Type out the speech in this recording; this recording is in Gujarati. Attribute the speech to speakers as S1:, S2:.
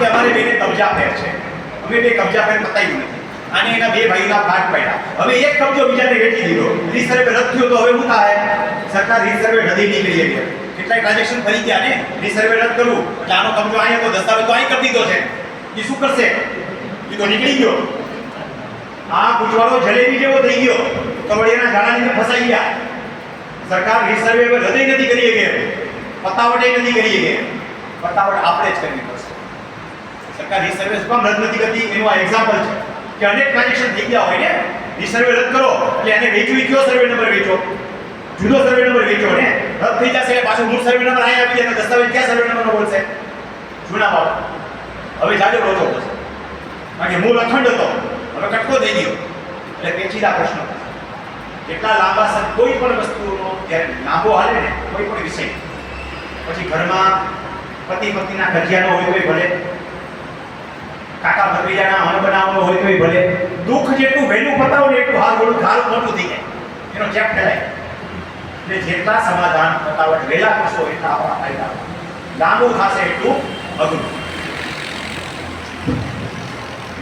S1: કે અમારે બેને કબજા ફેર છે. અમે બે કબજા ફેર પતાવ્યું નથી અને એના બે ભાઈના ભાગ પડ્યા. હવે એક કબજો બીજાને વેચી દીધો. રીસર્વે રદ થયો તો હવે શું થાય? સરકાર રીસર્વે રદ નહીં કેટલાય ટ્રાન્ઝેક્શન ફરી ગયા ને? રીસર્વે રદ કરવું. એટલે આનો કબજો અહીંયા તો દસ્તાવેજ તો અહીં કરી દીધો છે. એ શું કરશે? એ તો નીકળી ગયો. આ ગુજવાળો જલેબી જેવો થઈ ગયો. તો ઝાડા નીચે ફસાઈ ગયા. સરકાર રીસર્વે હવે રદ નથી કરી શકે. પતાવટ એ નથી કરી શકે. પતાવટ આપણે જ કરવી પડશે. સરકાર રીસર્વે શું કામ રદ નથી કરતી, એનું આ એક્ઝામ્પલ છે કે અનેક ટ્રાન્ઝેક્શન થઈ ગયા હોય ને રિસર્વે રદ કરો, એટલે એને વેચવી કયો સર્વે નંબર વેચો? જુદો સર્વે નંબર વેચો ને, રદ થઈ જશે એટલે પાછો મૂળ સર્વે નંબર અહીંયા આવી જાય દસ્તાવેજ ક્યાં સર્વે નંબરનો બોલશે? જૂના બાબત હવે જાજો રોજો. થશે કારણ કે મૂળ અખંડ હતો. હવે કટકો થઈ ગયો. એટલે પેચીદા પ્રશ્નો. કેટલા લાંબા સમય કોઈ પણ વસ્તુનો જ્યારે લાંબો હાલે ને, કોઈ પણ વિષય. પછી ઘરમાં પતિ પત્નીના કજિયાનો હોય કોઈ ભલે. હાથ બીજાના મન બનાવવાનો હોય તોય ભલે. દુઃખ જેટલું વહેલું પતાવો ને એટલું હાલ ઓલું હાલ મોટું થઈ જાય. એનો ચેક કહેવાય એટલે જેટલા સમાધાન પતાવટ વહેલા કરશો એટલા આપણા ફાયદા. લાંબુ ખાશે એટલું અઘરું.